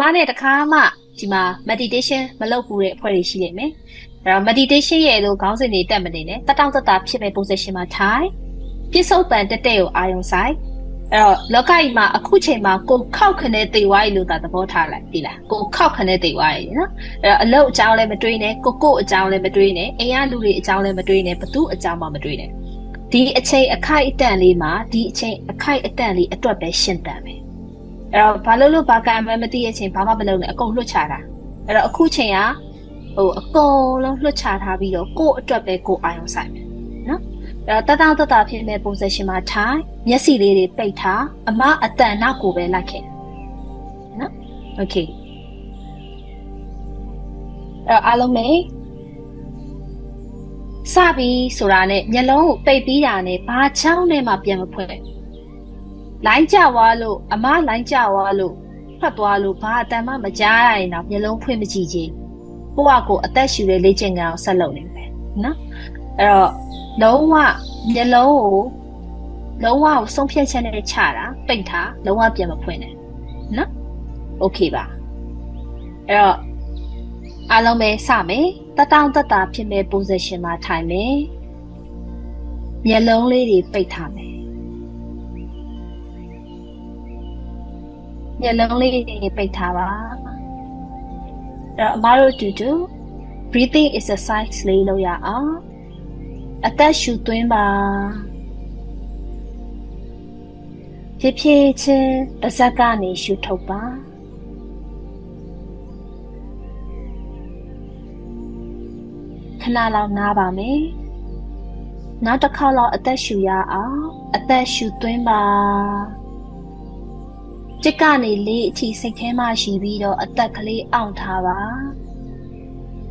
မနဲ့တခါမှဒီမှာ meditation မလုပ်ဘူးတဲ့အဖွဲ့တွေရှိနေမယ်အဲ့တော့ meditation ရဲ့လို့ခေါင်းစဉ်တွေတက်မနေနဲ့တတောင့်တတဖြစ်မဲ့ position မှာထိုင်ပြစ္ဆုတ်ပံတက်တဲ့ကိုအာယုံဆိုင်အဲ့တော့လောကကြီးမှာအခုချိန်မှာကိုခောက်ခနဲ့တေဝါးရီလို့သာသဘောထားလိုက်ဒီလားကိုခောက်ခနဲ့တေဝါးရီနော်အဲ့တော့အလုတ်အကြောင်းလည်းမတွေးနဲ့ကိုကိုအကြောင်းလည်းမတွေးနဲ့အိမ်ကလူတွေအကြောင်းလည်းမတွေးနဲ့ဘသူအကြောင်းမှမတွေးနဲ့ဒီအချိန်အခိုက်အတန့်လေးမှာဒီအချိန်အခိုက်အတန့်လေးအတွက်ပဲရှင်းတန်မယ် အဲ့တော့ဘာလို့လို့ဘာကံပဲမသိရဲ့ချိန်ဘာမှမလုပ်နဲ့အကုန်လွတ်ချတာအဲ့တော့အခုချိန်ကဟိုအကုန်လုံးလွတ်ချထားပြီးတော့ကို့အတွက်ပဲကိုအာယုံဆိုင်မယ်နော်အဲ့တော့တတောင့်တတဖြစ်မဲ့ position မှာထိုင်မျက်စိလေးတွေပိတ်ထားအမအတန်နောက်ကိုပဲလိုက်ခဲ့နော် okay အဲ့တော့အားလုံးပဲစပြီဆိုတာနဲ့မျက်လုံးကိုပိတ်ပြီးတာနဲ့ဘာချောင်းနဲ့မှပြန်မဖွင့် လိုင်းကြွားလို့အမလိုင်းကြွားလို့ဖတ်သွားလို့ဘာအတန်မှမကြားရရင်တော့မျက်လုံးဖွင့်မကြည့်ချင်ကိုယ့်ဟာကိုယ်အသက်ရှူတဲ့လေ့ကျင့်ခန်းကိုဆက်လုပ်နေမယ်နော်အဲ့တော့လုံးဝမျက်လုံးကိုလုံးဝကိုဆုံးဖြတ်ချက်နဲ့ချတာပိတ်ထားလုံးဝပြန်မဖွင့်နဲ့နော်โอเคပါအဲ့တော့အားလုံးပဲစမယ်တတောင့်တတဖြစ်မဲ့ position မှာထိုင်မယ်မျက်လုံးလေးတွေပိတ်ထားမယ် မျက်လုံးလေးတွေပိတ်ထားပါအဲ့တော့အမတို့တူတူ breathing exercise လေးလုပ်ရအောင်အသက်ရှူသွင်းပါဖြည်းဖြည်းချင်းပါးစပ်ကနေရှူထုတ်ပါခဏလောက်နားပါမယ်နောက်တစ်ခါလောက်အသက်ရှူရအောင်အသက်ရှူသွင်းပါ จิตကနေလေးအထိစိတ်ထဲမှာရှိပြီးတော့အသက်ကလေးအောင့်ထားပါ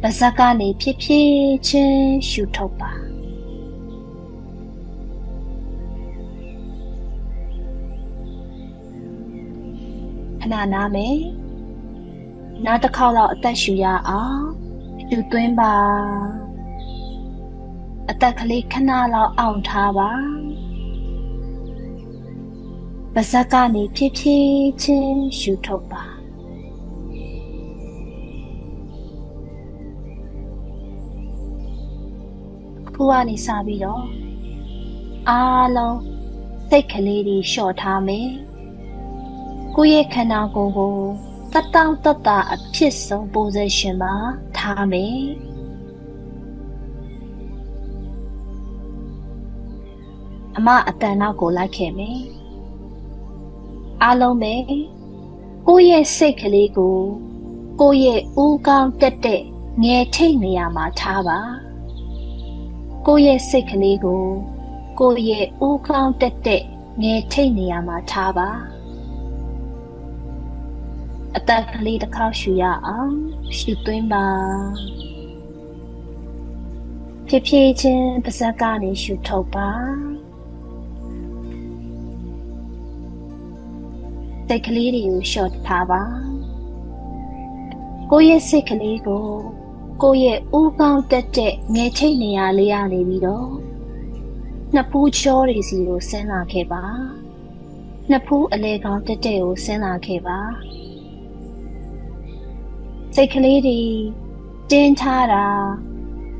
ပါးစပ်ကနေဖြည်းဖြည်းချင်းရှူထုတ်ပါခဏနားမယ်နောက်တစ်ခေါက်လောက်အသက်ရှူရအောင်ရှူသွင်းပါအသက်ကလေးခဏလောက်အောင့်ထားပါ ပါးစပ်ကနေဖြည်းဖြည်းချင်းရှူထုတ်ပါခုကနေစပြီးတော့အားလုံးစိတ်ကလေးတွေလျှော့ထားမယ်ကိုယ့်ရဲ့ခန္ဓာကိုယ်ကိုတတောင့်တတအဖြစ်ဆုံး position မှာထားမယ်အမအတန်နောက်ကိုလိုက်ခဲ့မယ် အားလုံးပဲကိုယ့်ရဲ့စိတ်ကလေးကို ကိုယ့်ရဲ့ဦးကောင်းတက်တဲ့ငယ်ထိတ်နေရာမှာထားပါကိုယ့်ရဲ့စိတ်ကလေးကိုကိုယ့်ရဲ့ဦးကောင်းတက်တဲ့ငယ်ထိတ်နေရာမှာထားပါအတက်ကလေးတစ်ခေါက်ရှူရအောင်ရှူသွင်းပါဖြည်းဖြည်းချင်းပါးစပ်ကနေရှူထုတ်ပါ စိတ်ကလေးတွေကိုရှော့ထားပါကိုယ့်ရဲ့စိတ်ကလေးကိုကိုယ့်ရဲ့ဥကောင်းတက်တဲ့ငယ်ချိတ်နေရာလေးရနေပြီးတော့နှစ်ဖူးချောတွေစီကိုဆင်းလာခဲ့ပါနှစ်ဖူးအလဲကောင်းတက်တဲ့ကိုဆင်းလာခဲ့ပါစိတ်ကလေးတွေတင်းထားတာ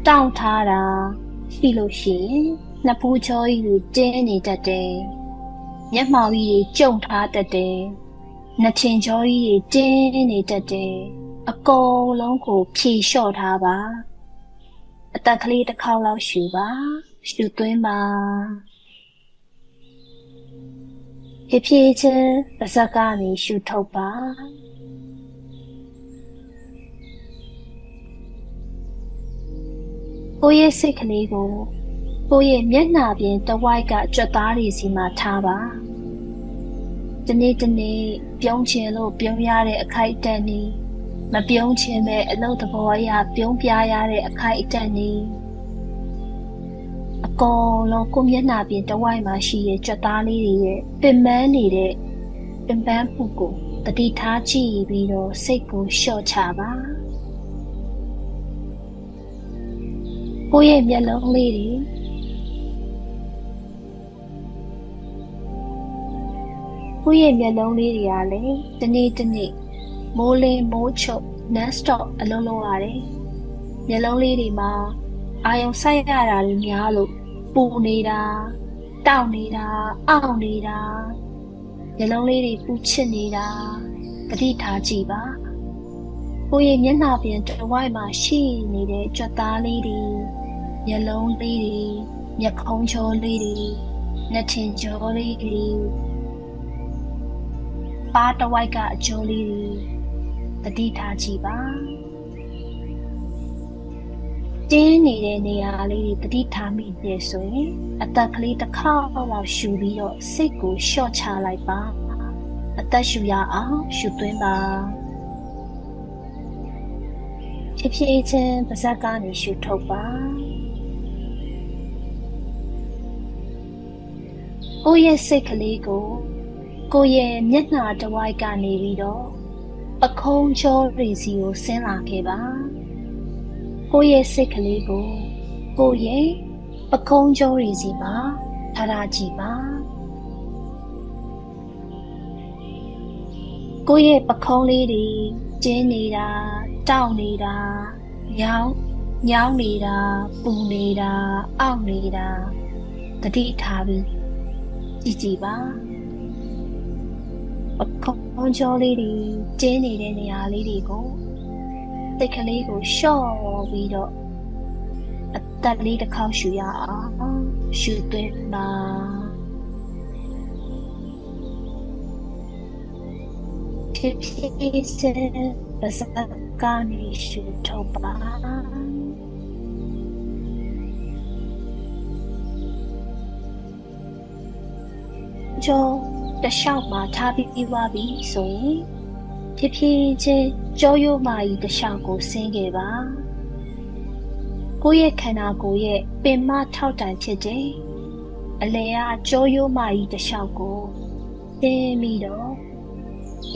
တောင့်ထားတာရှိလို့ရှိရင်နှစ်ဖူးချောကြီးတွေတင်းနေတတ်တယ် မျက်မှောင်ကြီးတွေကျုံထားတတ်တယ်နှထင်ကြောကြီးတွေတင်းနေတတ်တယ်အကုန်လုံးကိုဖြေလျှော့ထားပါအတက်ကလေးတစ်ခေါက်လောက်ရှူပါရှူသွင်းပါဖြည်းဖြည်းချင်းပါးစပ်ကနေရှူထုတ်ပါကိုယ့်ရဲ့စိတ်ကလေးကို ကိုယ့်ရဲ့မျက်နှာပြင်တဝိုက်ကကြွက်သားတွေစီမှာထားပါဒီနေ့ဒီနေ့ပြုံးချင်လို့ပြုံးရတဲ့အခိုက်အတန့်နေမပြုံးချင်ပဲအလုပ်သဘောအရပြုံးပြရတဲ့အခိုက်အတန့်နေအကုန်လုံးကိုမျက်နှာပြင်တဝိုက်မှာရှိတဲ့ကြွက်သားလေးတွေရဲ့ပင်ပန်းနေတဲ့ပင်ပန်းမှုကိုတတိထားကြည့်ပြီးတော့စိတ်ကိုလျှော့ချပါကိုယ့်ရဲ့မျက်လုံးလေးတွေ ကိုယ့်ရဲ့မျက်လုံးလေးတွေကလည်းတနေ့တနေ့မိုးလင်းမိုးချုပ် non stop အလုံးလုံးရတယ်မျက်လုံးလေးတွေမှာအာယုံဆိုင်ရတာတွေများလို့ပူနေတာတောက်နေတာအောင့်နေတာမျက်လုံးလေးတွေပူချစ်နေတာတတိထားကြည့်ပါကိုယ့်ရဲ့မျက်နှာပြင်တစ်ဝိုက်မှာရှိနေတဲ့ကြွက်သားလေးတွေမျက်လုံးလေးတွေမျက်ခုံးချောလေးတွေလက်ထင်ကြောလေးတွေ ပါးတစ်ဝိုက်ကအကျိုးလေးတွေတတိထားကြည့်ပါတင်းနေတဲ့နေရာလေးတွေတတိထားမိနေဆိုရင်အသက်ကလေးတစ်ခါလောက်ရှူပြီးတော့စိတ်ကိုလျှော့ချလိုက်ပါအသက်ရှူရအောင်ရှူသွင်းပါဖြစ်ဖြစ်ချင်းပါဇက်ကနေရှူထုတ်ပါကိုယ့်ရဲ့စိတ်ကလေးကို ကိုယ့်ရဲ့မျက်နှာတစ်ဝိုက်ကနေပြီးတော့ပခုံးချောရီစီကိုဆင်းလာခဲ့ပါကိုယ့်ရဲ့စိတ်ကလေးကိုကိုယ့်ရဲ့ပခုံးချောရီစီမှာထားထားကြည့်ပါကိုယ့်ရဲ့ပခုံးလေးတွေကျင်းနေတာတောက်နေတာညောင်းညောင်းနေတာပူနေတာအောင့်နေတာတတိထားပြီးကြည့်ကြည့်ပါ ပခုံးချောလေးတွေကျင်းနေတဲ့နေရာလေးတွေကိုစိတ်ကလေးကိုလျှော့ပြီးတော့အသက်လေးတစ်ခေါက်ရှူရအောင်ရှူသွင်းပါဖြစ်ဖြစ်စပါစကနေရှူထုတ်ပါကျော် တလျှောက်မှာထားပြီးပြီးသွားပြီဆိုရင်ဖြစ်ဖြစ်ချင်းကြောရိုးမာကြီးတလျှောက်ကိုဆင်းခဲ့ပါကိုယ့်ရဲ့ခန္ဓာကိုယ်ရဲ့ပင်မထောက်တန်ဖြစ်တဲ့အလေကကြောရိုးမာကြီးတလျှောက်ကိုဆင်းပြီးတော့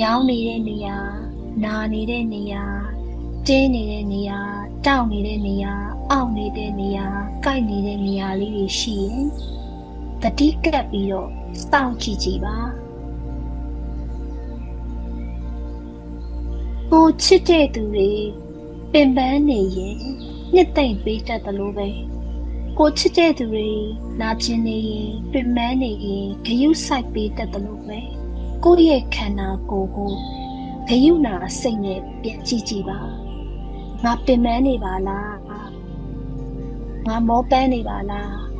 ရောင်းနေတဲ့နေရာနာနေတဲ့နေရာတင်းနေတဲ့နေရာတောက်နေတဲ့နေရာအောင့်နေတဲ့နေရာကိုက်နေတဲ့နေရာလေးတွေရှိရင် တတိကပ်ပြီးတော့စောင့်ကြည့်ကြည့်ပါကိုချစ်တဲ့သူတွေပင်ပန်းနေရင်နှစ်သိမ့်ပေးတတ်တယ်လို့ပဲကိုချစ်တဲ့သူတွေနာကျင်နေရင်ပင်ပန်းနေရင်ဂယုဆိုင်ပေးတတ်တယ်လို့ပဲကိုယ့်ရဲ့ခန္ဓာကိုယ်ကိုဂယုနာစိတ်နဲ့ပြန်ကြည့်ကြည့်ပါငါပင်ပန်းနေပါလားငါမောပန်းနေပါလား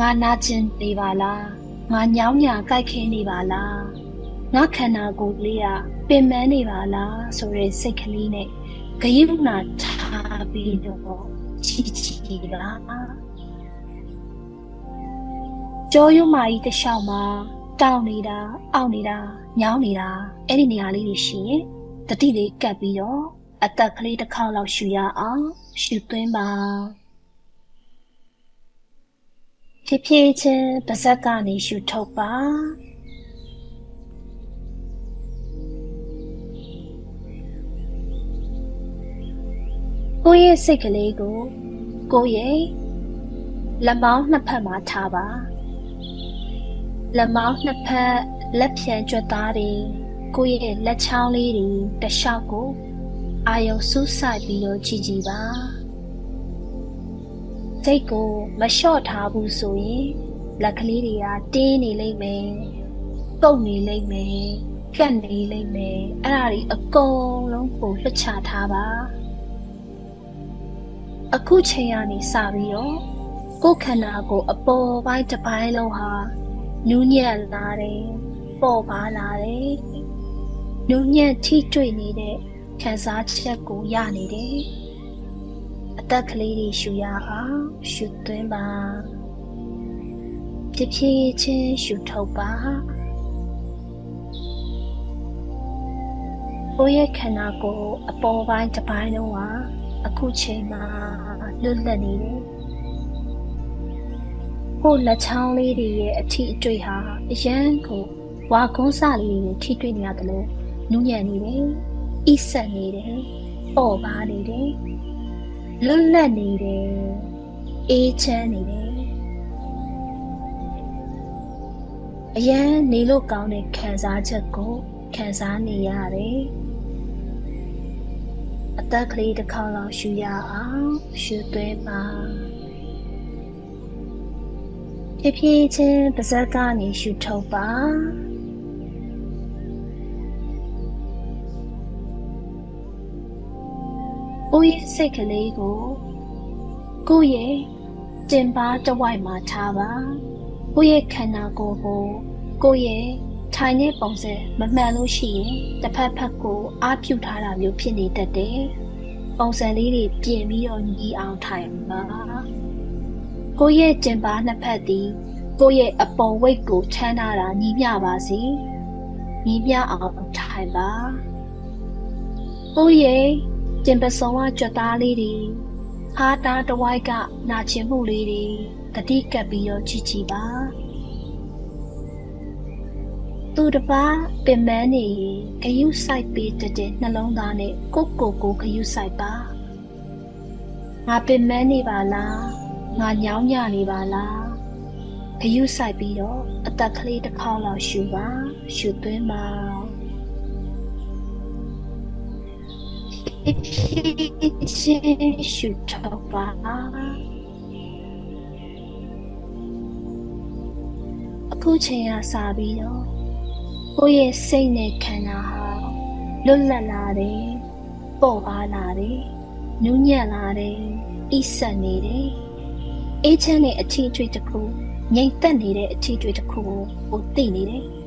ငါနာကျင်နေပါလားငါညောင်းညာကြိုက်ခဲနေပါလားငါခန္ဓာကိုယ်လေးကပင်ပန်းနေပါလားဆိုတဲ့စိတ်ကလေးနဲ့ဂယုနာထားပြီးတော့ချီချီပါကြောရုံမာကြီးတစ်လျှောက်မှာတောင်းနေတာအောင့်နေတာညောင်းနေတာအဲ့ဒီနေရာလေးတွေရှိရင်တတိလေးကပ်ပြီးတော့အသက်ကလေးတစ်ခေါက်လောက်ရှူရအောင်ရှူသွင်းပါ ဖြစ်ဖြစ်ချင်းပါဇက်ကနေရှူထုတ်ပါကိုယ့်ရဲ့စိတ်ကလေးကိုကိုယ့်ရဲ့လက်မောင်းနှစ်ဖက်မှာထားပါလက်မောင်းနှစ်ဖက်လက်ဖြံကြွက်သားတွေကိုယ့်ရဲ့လက်ချောင်းလေးတွေတလျှောက်ကိုအာယုံစူးစိုက်ပြီးတော့ကြည့်ကြည့်ပါ စိတ်ကိုမလျှော့ထားဘူးဆိုရင်လက်ကလေးတွေကတင်းနေလိမ့်မယ်ပုတ်နေလိမ့်မယ်ကတ်နေလိမ့်မယ်အဲ့ဒါတွေအကုန်လုံးကိုလွှတ်ချထားပါအခုချိန်ကနေစပြီးတော့ကိုယ်ခန္ဓာကိုအပေါ်ပိုင်းတစ်ပိုင်းလုံးဟာနူးညံ့လာတယ်ပေါ်ပါလာတယ်နူးညံ့ထိတွေ့နေတဲ့ခံစားချက်ကိုရနေတယ်အ သက်ကလေးတွေရှူရအောင်ရှူသွင်းပါဖြစ်ဖြစ်ချင်းရှူထုတ်ပါကိုယ့်ရဲ့ခန္ဓာကိုယ်အပေါ်ပိုင်းတစ်ပိုင်းလုံးဟာအခုချိန်မှာလွတ်လပ်နေတယ်ကိုယ်လက်ချောင်းလေးတွေရဲ့အထီအတွေ့ဟာအရန်ကိုဝါကုန်းစလေးတွေထိတွေ့နေရတယ်လို့နူးညံ့နေတယ်ဣဆက်နေတယ်ပေါ့ပါနေတယ် လွတ်လပ်နေတယ်အေးချမ်းနေတယ်အရန်နေလို့ကောင်းတဲ့ခံစားချက်ကိုခံစားနေရတယ်အသက်ကလေးတစ်ခေါက်လောက်ရှူရအောင်ရှူသွင်းပါဖြည်းဖြည်းချင်းပါးစပ်ကနေရှူထုတ်ပါ ကိုယ့်ရဲ့စိတ်ကလေးကိုကိုယ့်ရဲ့တင်ပါတစ်ဝိုက်မှာထားပါကိုယ့်ရဲ့ခန္ဓာကိုယ်ကိုကိုယ့်ရဲ့ထိုင်တဲ့ပုံစံမမှန်လို့ရှိရင်တစ်ဖက်ဖက်ကိုအားပြုထားတာမျိုးဖြစ်နေတတ်တယ်ပုံစံလေးတွေပြင်ပြီးတော့ညီအောင်ထိုင်ပါကိုယ့်ရဲ့တင်ပါနှစ်ဖက်သည်ကိုယ့်ရဲ့အပေါ်ဝိတ်ကိုချမ်းသာတာညီမျှပါစေညီမျှအောင်ထိုင်ပါကိုယ့်ရဲ့ တင်ပစုံကကြွသားလေးတွေခါတာတဝိုက်ကနာကျင်မှုလေးတွေတတိကပ်ပြီးတော့ကြည့်ကြည့်ပါသူတစ်ပါးပင်မနေရင်ဂယုဆိုင်ပေးတဲ့တဲ့နှလုံးသားနဲ့ကိုကိုကိုဂယုဆိုင်ပါငါပင်မနေပါလားငါညောင်းညနေပါလားဂယုဆိုင်ပြီးတော့အသက်ကလေးတစ်ခေါက်လောက်ရှူပါရှူသွင်းပါ ရှူတော့ပါအခုချိန်ကစပြီးတော့ကိုယ့်ရဲ့စိတ်နဲ့ခန္ဓာဟာလွတ်လပ်လာတယ်ပေါ့ပါလာတယ်နူးညံ့လာတယ်အိဆက်နေတယ်အေးချမ်းတဲ့အထီးအထွေတစ်ခုငြိမ်သက်နေတဲ့အထီးအထွေတစ်ခုကိုကိုသိနေတယ်အ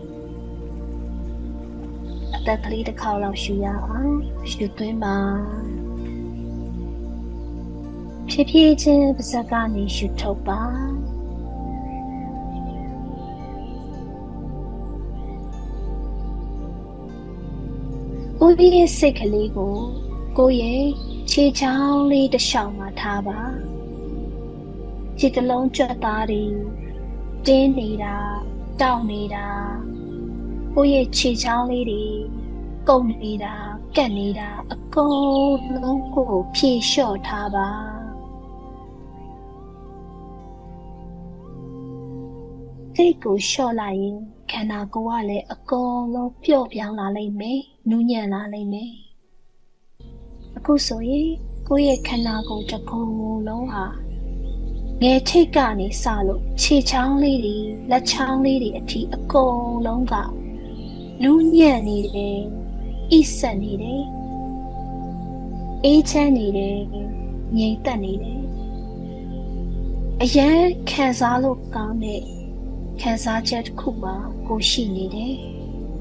သက်ကလေးတစ်ခေါက်လောက်ရှူရအောင်ရှူသွင်းပါဖြည်းဖြည်းချင်းပါးစပ်ကနေရှူထုတ်ပါကိုယ့်ရဲ့စိတ်ကလေးကိုကိုယ့်ရဲ့ခြေချောင်းလေးတစ်လျှောက်မှာထားပါခြေတစ်လုံးကြွက်သားတွေတင်းနေတာတောက်နေတာကိုယ့်ရဲ့ခြေချောင်းလေးတွေ ကုန်နေတာကက်နေတာအကုန်လုံးကိုဖြေလျှော့ထားပါစိတ်ကိုလျှော့လိုက်ရင်ခန္ဓာကိုယ်ကလည်းအကုန်လုံးပျော့ပြောင်းလာလိမ့်မယ်နူးညံ့လာလိမ့်မယ်အခုဆိုရင်ကိုယ့်ရဲ့ခန္ဓာကိုယ်တစ်ခုလုံးဟာငယ်ထိတ်ကနေစလို့ခြေချောင်းလေးတွေလက်ချောင်းလေးတွေအထိအကုန်လုံးကနူးညံ့နေတယ် အိဆက်နေတယ်အေးချမ်းနေတယ်ငြိမ်သက်နေတယ်အရန်ခံစားလို့ကောင်းတဲ့ခံစားချက်တစ်ခုမှကိုရှိနေတယ်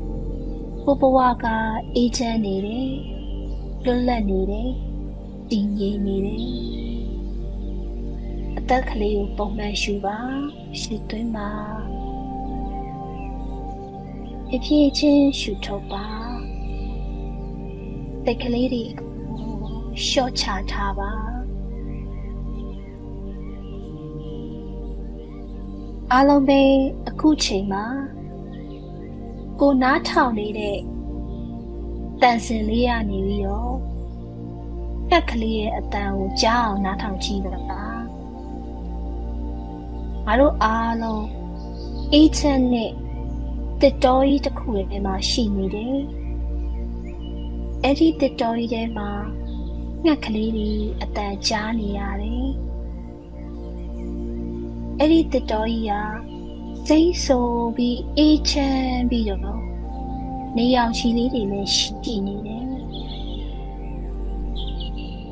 ။ကိုဘဝကအေးချမ်းနေတယ်။လွတ်လပ်နေတယ်။တည်ငြိမ်နေတယ်။အသက်ကလေးကိုပုံမှန်ရှူပါရှူသွင်းပါ။အဖြစ်ချင်းရှူထုတ်ပါ။ တက်ကလေးတွေကိုရှော့ချထားပါ။အားလုံးပဲအခုချိန်မှာကိုနားထောင်နေတဲ့တန်စင်လေးရနေပြီးတော့ကက်ကလေးရဲ့အတန်ကိုကြားအောင်နားထောင်ကြည့်ပါလားငါတို့အားလုံးအေးချမ်းနဲ့တစ်တော်ကြီးတစ်ခုထဲမှာရှိနေတယ် အဲ့ဒီတစ်တော်ကြီးထဲမှာငှက်ကလေးတွေအတန်ကြားနေရတယ်အဲ့ဒီတစ်တော်ကြီးဟာစိတ်ဆိုပြီးအေးချမ်းပြီးတော့နေအောင်ချီလေးတွေလည်းရှိနေတယ်။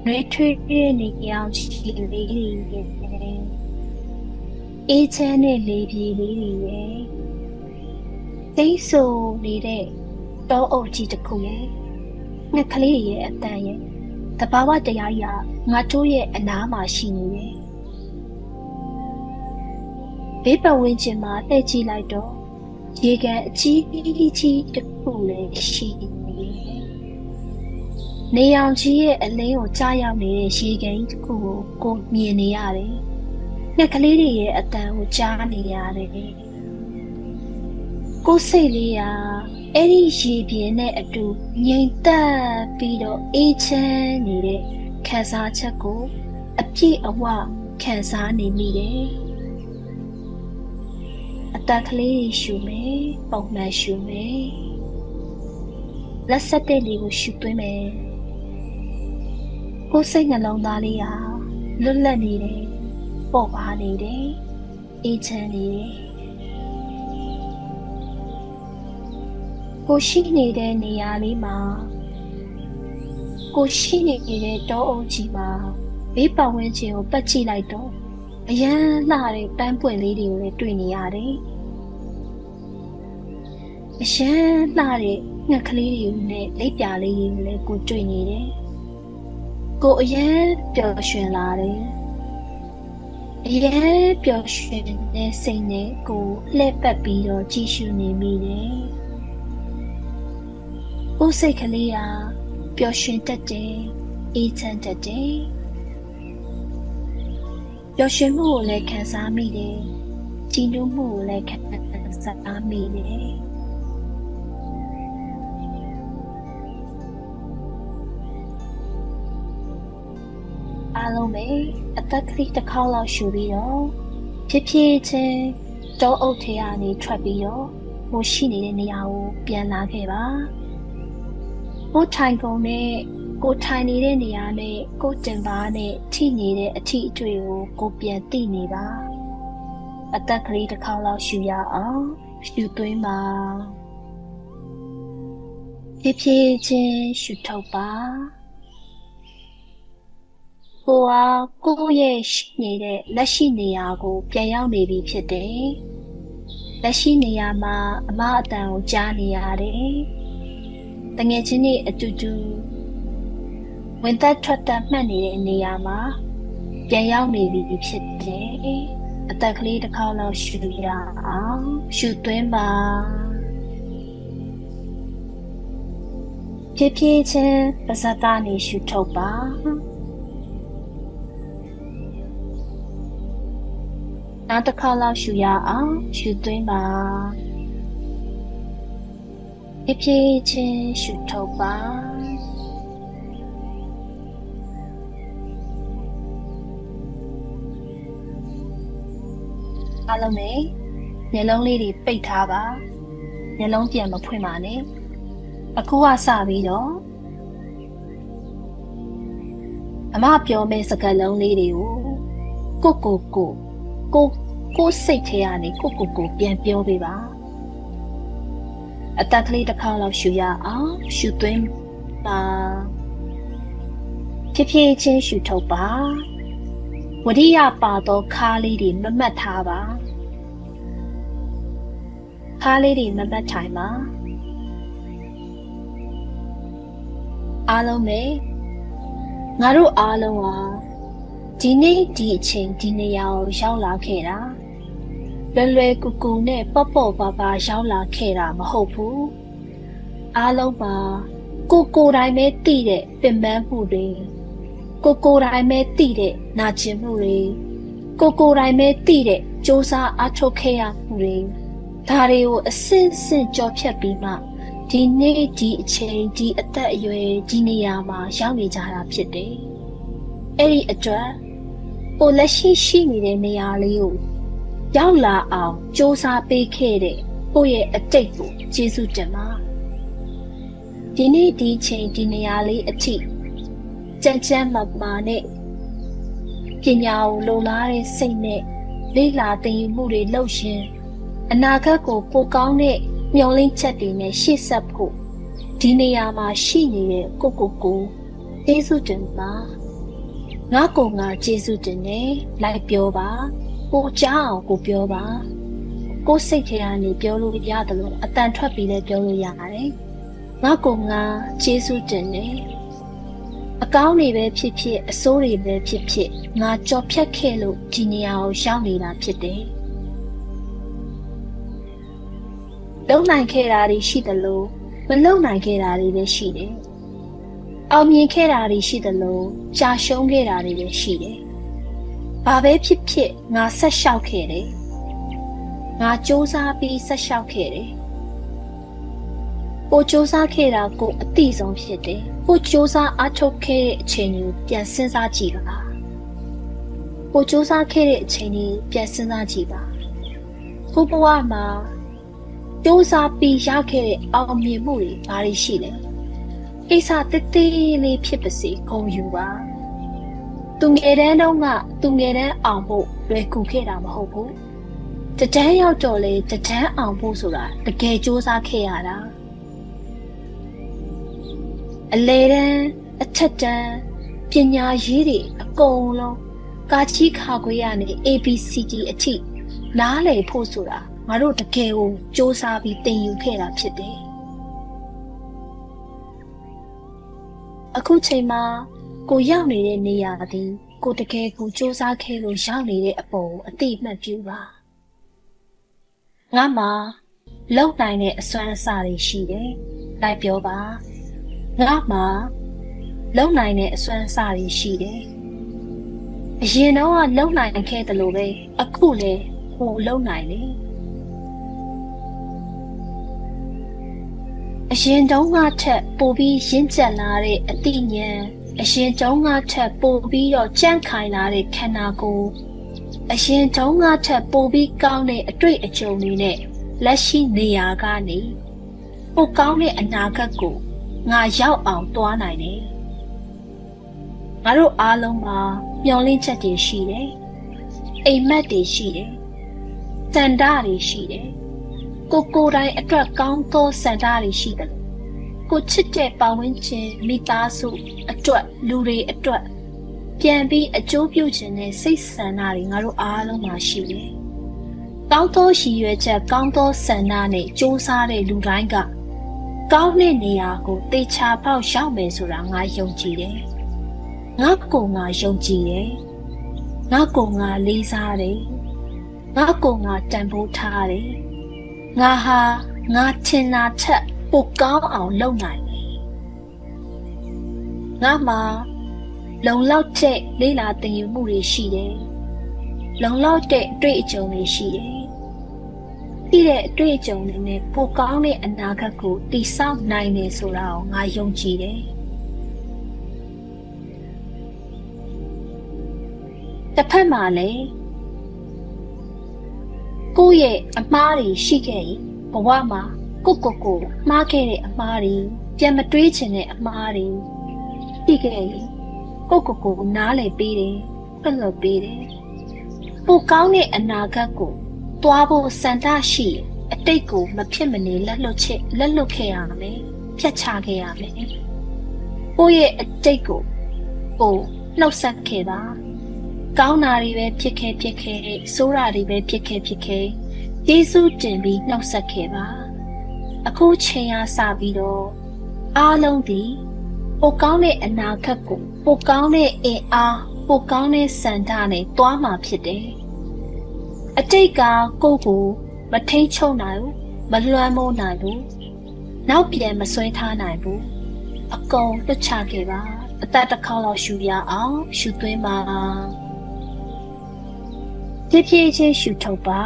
နှွေးထွေးတဲ့နေအောင်ချီလေးတွေလည်းအေးချမ်းတဲ့လေပြေလေးတွေရဲ့စိတ်ဆိုနေတဲ့တောအုပ်ကြီးတစ်ခုရဲ့ ငှက်ကလေးရဲ့အတန်ရဲ့တဘာဝတရားကြီးဟာငါတို့ရဲ့အနားမှာရှိနေတယ်။ဘေးပတ်ဝန်းကျင်မှာလှည့်ကြည့်လိုက်တော့ရေကန်အကြီးကြီးတစ်ခုလည်းရှိနေတယ်။နေအောင်ကြီးရဲ့အလင်းကိုကြားရောက်နေတဲ့ရေကန်ကြီးတစ်ခုကိုကိုမြင်နေရတယ်။ငှက်ကလေးတွေရဲ့အတန်ကိုကြားနေရတယ်။ ကိုယ်စိတ်လေးဟာအဲ့ဒီရေပြင်းနဲ့အတူငြိမ်သက်ပြီးတော့အေးချမ်းနေတဲ့ခံစားချက်ကိုအပြည့်အဝခံစားနေမိတယ်။အတက်ကလေးရှူမယ်ပုံမှန်ရှူမယ်လက်ဆက်တဲ့လေးကိုရှူသွင်းမယ်ကိုယ်စိတ်နှလုံးသားလေးဟာလွတ်လပ်နေတယ်ပေါ့ပါနေတယ်အေးချမ်းနေတယ် ကိုရှိနေတဲ့နေရာလေးမှာကိုရှိနေတဲ့တောအုပ်ကြီးမှာဘေးပတ်ဝန်းကျင်ကိုပတ်ကြည့်လိုက်တော့အရန်လှတဲ့ပန်းပွင့်လေးတွေကိုလည်းတွေ့နေရတယ်အရှမ်းလှတဲ့ငှက်ကလေးတွေကိုနဲ့လက်ပြလေးတွေကိုလည်းကိုတွေ့နေတယ်ကိုအရန်ပျော်ရွှင်လာတယ်အရန်ပျော်ရွှင်တဲ့စိတ်နဲ့ကိုလှည့်ပတ်ပြီးတော့ကြည့်ရှုနေမိတယ် ကိုစိတ်ကလေးဟာပျော်ရွှင်တတ်တယ်အေးချမ်းတတ်တယ်ပျော်ရွှင်မှုကိုလည်းခံစားမိတယ်ကြည်နူးမှုကိုလည်းခံစားမိတယ်အားလုံးပဲအသက်ကလေးတစ်ခေါက်လောက်ရှူပြီးတော့ဖြစ်ဖြစ်ချင်းတောအုပ်ထဲကနေထွက်ပြီးတော့ဟိုရှိနေတဲ့နေရာကိုပြန်လာခဲ့ပါ ဟိုထိုင်ကုန်နဲ့ကိုထိုင်နေတဲ့နေရာနဲ့ကိုတင်ပါနဲ့ထိနေတဲ့အထိအတွေ့ကိုကိုပြန်သိနေပါအသက်ကလေးတစ်ခေါက်လောက်ရှူရအောင်ရှူသွင်းပါဖြစ်ဖြစ်ချင်းရှူထုတ်ပါကိုဟာကိုယ့်ရဲ့ရှိနေတဲ့လက်ရှိနေရာကိုပြန်ရောက်နေပြီဖြစ်တယ်။လက်ရှိနေရာမှာအမအတန်ကိုကြားနေရတယ်။ တငယ်ချင်းတွေအတူတူဝင်သက်ထွက်သက်မှတ်နေတဲ့နေရာမှာပြန်ရောက်နေပြီဖြစ်တယ်။အသက်ကလေးတစ်ခေါက်လောက်ရှူရအောင်ရှူသွင်းပါဖြည်းဖြည်းချင်းပါးစပ်ကနေရှူထုတ်ပါနောက်တစ်ခါလောက်ရှူရအောင်ရှူသွင်းပါ ဖြည်းဖြည်းချင်းရှူထုတ်ပါအားလုံးနဲ့မျက်လုံးလေးတွေပိတ်ထားပါမျက်လုံးပြန်မဖွင့်ပါနဲ့အခုကစပြီးတော့အမပြောမယ့်စကားလုံးလေးတွေကိုကိုကိုကိုကိုကိုစိတ်ထဲကနေကိုကိုကိုပြန်ပြောပေးပါ အတက်ကလေးတစ်ခါလောက်ရှူရအောင်ရှူသွင်းပါဖြည်းဖြည်းချင်းရှူထုတ်ပါဝရိယပါသောခါးလေးတွေမမတ်ထားပါခါးလေးတွေမမတ်ထိုင်ပါအားလုံးပဲငါတို့အားလုံးဟာဒီနေ့ဒီအချိန်ဒီနေရာကိုရောက်လာခဲ့တာ လွယ်လွယ်ကူကူနဲ့ပေါ့ပေါ့ပါပါရောက်လာခဲ့တာမဟုတ်ဘူးအားလုံးပါကိုကိုတိုင်းပဲတည်တဲ့ပင်ပန်းမှုတွေကိုကိုတိုင်းပဲတည်တဲ့နာကျင်မှုတွေကိုကိုတိုင်းပဲတည်တဲ့စ조사အထုတ်ခဲ့ရမှုတွေဒါတွေကိုအစင်စင်ကြော်ဖြတ်ပြီးမှဒီနေ့ဒီအချိန်ဒီအသက်အရွယ်ဒီနေရာမှာရောက်နေကြတာဖြစ်တယ်အဲ့ဒီအတွက်ကိုလက်ရှိရှိနေတဲ့နေရာလေးကို ရောက်လာအောင်စ조사ပေးခဲ့တဲ့ကိုရဲ့အတိတ်ကိုကျေးဇူးတင်ပါဒီနေ့ဒီချိန်ဒီနေရာလေးအထိကြမ်းကြမ်းမမာနဲ့ပညာကိုလုံလားတဲ့စိတ်နဲ့လေ့လာသင်ယူမှုတွေလုပ်ရှင်အနာဂတ်ကိုပိုကောင်းတဲ့မျှော်လင့်ချက်တွေနဲ့ရှေ့ဆက်ဖို့ဒီနေရာမှာရှိနေတဲ့ကိုကိုကိုကျေးဇူးတင်ပါငါကိုငါကျေးဇူးတင်နေလိုက်ပြောပါ ကိုကြောင်းကိုပြောပါကိုစိတ်ထဲကနေပြောလို့ရတယ်လို့အတန်ထွက်ပြီးလည်းပြောလို့ရတယ်ငါကိုငါကျေးဇူးတင်နေအကောင်းတွေပဲဖြစ်ဖြစ်အဆိုးတွေပဲဖြစ်ဖြစ်ငါကြော်ဖြတ်ခဲ့လို့ဒီနေရာကိုရောက်နေတာဖြစ်တယ်လုံနိုင်ခဲ့တာတွေရှိတယ်လို့မလုံနိုင်ခဲ့တာတွေလည်းရှိတယ်အောင်မြင်ခဲ့တာတွေရှိတယ်လို့ကြာရှုံးခဲ့တာတွေလည်းရှိတယ်။ ဘာပဲဖြစ်ဖြစ်ငါဆက်လျှောက်ခဲ့တယ်။ငါစူးစမ်းပြီးဆက်လျှောက်ခဲ့တယ်။ကိုစူးစမ်းခဲ့တာကိုအတိဆုံးဖြစ်တယ်။ကိုစူးစမ်းအထုတ်ခဲ့တဲ့အချိန်ကိုပြန်စဉ်းစားကြည့်ပါ။ကိုစူးစမ်းခဲ့တဲ့အချိန်ကိုပြန်စဉ်းစားကြည့်ပါ။ကိုဘဝမှာစူးစမ်းပြီးရခဲ့တဲ့အောင်မြင်မှုတွေဘာတွေရှိလဲ။ကိစ္စတိတ်တိတ်လေးဖြစ်ပါစေဂုံယူပါ သူငယ်တန်းတုန်းကသူငယ်တန်းအောင်ဖို့လွယ်ကူခဲ့တာမဟုတ်ဘူးတဒန်းရောက်တော့လေတဒန်းအောင်ဖို့ဆိုတာတကယ်စူးစမ်းခဲ့ရတာအလေတန်းအထက်တန်းပညာရေးတွေအကုန်လုံးကာချီခါခွေရနေ ABCD အထိနားလည်ဖို့ဆိုတာငါတို့တကယ်ကိုစ조사ပြီးသင်ယူခဲ့တာဖြစ်တယ်အခုချိန်မှာ ကိုရောက်နေတဲ့နေရာသည်ကိုတကယ်ကိုစူးစမ်းခဲ့လို့ရောက်နေတဲ့အပေါ်အတိအမှတ်ပြုပါငါမှာလုံနိုင်တဲ့အစွမ်းအစတွေရှိတယ်လိုက်ပြောပါငါမှာလုံနိုင်တဲ့အစွမ်းအစတွေရှိတယ်အရင်တော့ကလုံနိုင်ခဲ့တယ်လို့ပဲအခုလည်းဟိုလုံနိုင်တယ်အရင်တုန်းကထက်ပိုပြီးရင့်ကျက်လာတဲ့အတိညာဉ် အရင်တုန်းကထက်ပိုပြီးတော့ကြန့်ခိုင်လာတဲ့ခန္ဓာကိုယ်အရင်တုန်းကထက်ပိုပြီးကောင်းတဲ့အတွေ့အကြုံတွေနဲ့လက်ရှိနေရာကနေပိုကောင်းတဲ့အနာဂတ်ကိုငါရောက်အောင်တွားနိုင်တယ်ငါတို့အားလုံးမှာမျှော်လင့်ချက်တွေရှိတယ်အိမ်မက်တွေရှိတယ်စန္ဒတွေရှိတယ်ကိုကိုယ်တိုင်အတွက်ကောင်းသောစန္ဒတွေရှိတယ် ကိုချစ်တဲ့ပတ်ဝန်းကျင်မိသားစုအတွက်လူတွေအတွက်ပြန်ပြီးအကျိုးပြုခြင်းနဲ့စိတ်ဆန္ဒတွေငါတို့အားလုံးမှာရှိတယ်။ကောင်းသောရည်ရွယ်ချက်ကောင်းသောဆန္ဒနဲ့စူးစမ်းတဲ့လူတိုင်းကကောင်းတဲ့နေရာကိုတေချာပေါက်ရောက်မယ်ဆိုတာငါယုံကြည်တယ်။ငါကိုငါယုံကြည်တယ်။ငါကိုငါလေးစားတယ်။ငါကိုငါတန်ဖိုးထားတယ်။ငါဟာငါထင်တာချက် ပိုကောင်းအောင်လုပ်နိုင်တယ်။ငါမှာလုံလောက်တဲ့လေးလာတင်ယူမှုတွေရှိတယ်။လုံလောက်တဲ့အတွေ့အကြုံတွေရှိတယ်။ဒီတဲ့အတွေ့အကြုံတွေနဲ့ပိုကောင်းတဲ့အနာဂတ်ကိုတည်ဆောက်နိုင်တယ်ဆိုတာကိုငါယုံကြည်တယ်။တစ်ဖက်မှာလည်းကိုယ့်ရဲ့အမားတွေရှိခဲ့ရင်ဘဝမှာ ကိုကိုကိုမှားခဲ့တဲ့အမှားတွေပြန်မတွေးချင်တဲ့အမှားတွေပြီးခဲ့ရင်ကိုကိုကိုနားလည်ပေးတယ်ပြတ်လို့ပေးတယ်ပိုကောင်းတဲ့အနာဂတ်ကိုတွားဖို့စံတရှိအတိတ်ကိုမဖြစ်မနေလက်လွတ်ချစ်လက်လွတ်ခဲ့ရမယ်ဖြတ်ချခဲ့ရမယ်ကိုရဲ့အတိတ်ကိုကိုနှုတ်ဆက်ခဲ့တာကောင်းတာတွေပဲဖြစ်ခဲ့ဖြစ်ခဲ့ဆိုးတာတွေပဲဖြစ်ခဲ့ဖြစ်ခဲ့ယေရှုတင်ပြီးနှုတ်ဆက်ခဲ့ပါ အခုချိန်ရစပြီးတော့အားလုံးဒီပိုကောင်းတဲ့အနာဂတ်ကိုပိုကောင်းတဲ့အင်အားပိုကောင်းတဲ့စံဓာတ်နဲ့တွားမှာဖြစ်တယ်။အတိတ်ကကိုယ့်ကိုမထိန်ချုပ်နိုင်ဘူးမလွှမ်းမိုးနိုင်ဘူးနောက်ပြန်မဆွဲထားနိုင်ဘူးအကုန်လွတ်ချခဲ့ပါအသက်တစ်ခေါက်လောက်ရှူရအောင်ရှူသွင်းပါဖြည်းဖြည်းချင်းရှူထုတ်ပါ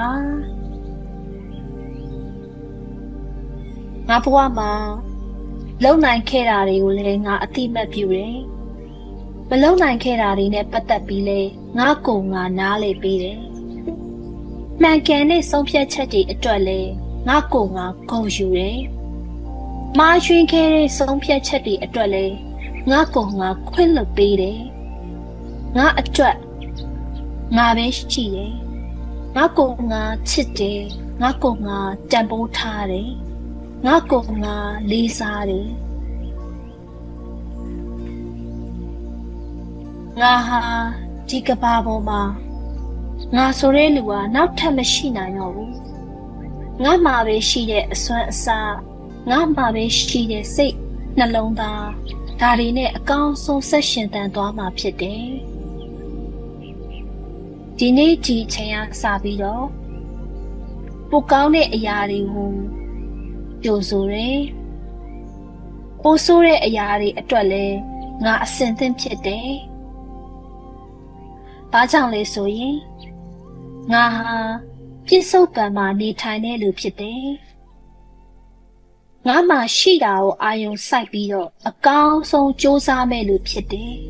ငါဘဝမှာလုံနိုင်ခဲ့တာတွေကိုလည်းငါအတိမတ်ပြုတယ်။မလုံနိုင်ခဲ့တာတွေနဲ့ပတ်သက်ပြီးလဲငါကိုငါနားလေပေးတယ်။မှန်ကန်တဲ့ဆုံးဖြတ်ချက်တွေအတွက်လဲငါကိုငါဂုဏ်ယူတယ်။မာရွှင်ခဲ့တဲ့ဆုံးဖြတ်ချက်တွေအတွက်လဲငါကိုငါခွင့်လွှတ်ပေးတယ်။ငါအတွက်ငါပဲရှိတယ်။ငါကိုငါချစ်တယ်။ငါကိုငါတန်ဖိုးထားတယ်။ ငါကိုငါလေးစားတယ်ငါဟာဒီကဘာပေါ်မှာငါဆိုတဲ့လူဟာနောက်ထပ်မရှိနိုင်တော့ဘူးငါမှာပဲရှိတဲ့အစွမ်းအစငါမှာပဲရှိတဲ့စိတ်နှလုံးသားဒါတွေနဲ့အကောင်းဆုံးဆက်ရှင်တန်သွားမှာဖြစ်တယ်ဒီနေ့ဒီချိန်ကစပြီးတော့ပိုကောင်းတဲ့အရာတွေကို ကြိုဆိုတယ်။ပိုးဆိုးတဲ့အရာတွေအတွက်လည်းငါအစင်သင့်ဖြစ်တယ်။ဘာကြောင့်လဲဆိုရင်ငါဟာပြစ္ဆုတ်ပံမှာနေထိုင်တဲ့လူဖြစ်တယ်။ငါမှရှိတာကိုအာယုံစိုက်ပြီးတော့အကောင်းဆုံးစူးစမ်းမဲ့လူဖြစ်တယ်။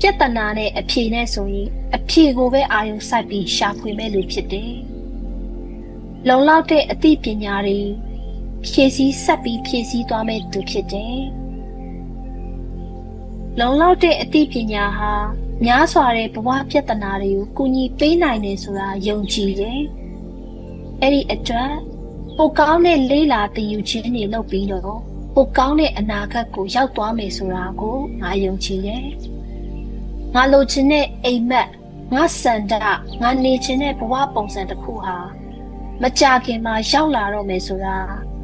ပြဿနာနဲ့အဖြေနဲ့ဆိုရင်အဖြေကိုပဲအာယုံစိုက်ပြီးရှာဖွေမဲ့လူဖြစ်တယ်။ လုံလောက်တဲ့အသိပညာတွေဖြည့်ဆည်းဆက်ပြီးဖြည့်ဆည်းသွားမဲ့သူဖြစ်တယ်လုံလောက်တဲ့အသိပညာဟာများစွာတဲ့ဘဝပြဿနာတွေကိုကူညီပေးနိုင်တယ်ဆိုတာယုံကြည်တယ်။အဲ့ဒီအတွက်ပိုကောင်းတဲ့လေးလာတည်ယူခြင်းတွေလုပ်ပြီးတော့ပိုကောင်းတဲ့အနာဂတ်ကိုရောက်သွားမယ်ဆိုတာကိုငါယုံကြည်တယ်။ငါလိုချင်တဲ့အိမ်မက်ငါစန္ဒငါနေချင်တဲ့ဘဝပုံစံတစ်ခုဟာ မကြခင်မှာရောက်လာတော့မယ်ဆိုတာ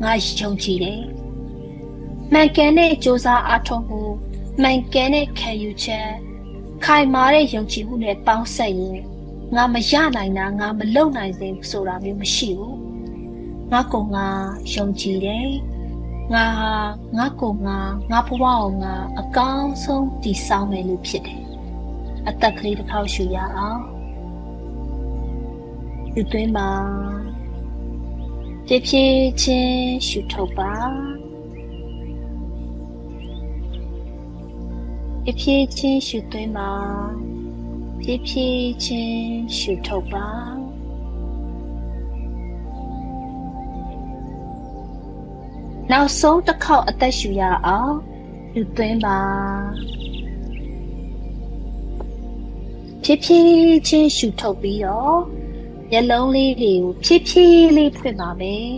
ငါယုံကြည်တယ်။မှန်ကန်တဲ့စ조사အားထုတ်မှုမှန်ကန်တဲ့ခံယူချက်ခိုင်မာတဲ့ယုံကြည်မှုနဲ့ပေါင်းစပ်ရင်ငါမရနိုင်တာငါမလုပ်နိုင်စေဆိုတာမျိုးမရှိဘူးငါကိုငါယုံကြည်တယ်ငါဟာငါကိုငါငါဘဝကိုငါအကောင်းဆုံးတည်ဆောက်မယ်လို့ဖြစ်တယ်အသက်ကလေးတစ်ခေါက်ရှူရအောင်ဒီသွင်းပါ ဖြည်းဖြည်းချင်းရှူထုတ်ပါဖြည်းဖြည်းချင်းရှုသွင်းပါဖြည်းဖြည်းချင်းရှုထုတ်ပါနောက်ဆုံးတစ်ခေါက်အသက်ရှူရအောင်ယူသွင်းပါဖြည်းဖြည်းချင်းရှုထုတ်ပြီးတော့ မျက်လုံးလေးတွေကိုဖြည်းဖြည်းလေးဖွင့်ပါမယ်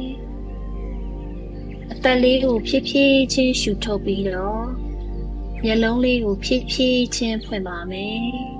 အသက်လေးကိုဖြည်းဖြည်းချင်းရှုထုတ်ပြီးတော့မျက်လုံးလေးကိုဖြည်းဖြည်းချင်းဖွင့်ပါမယ်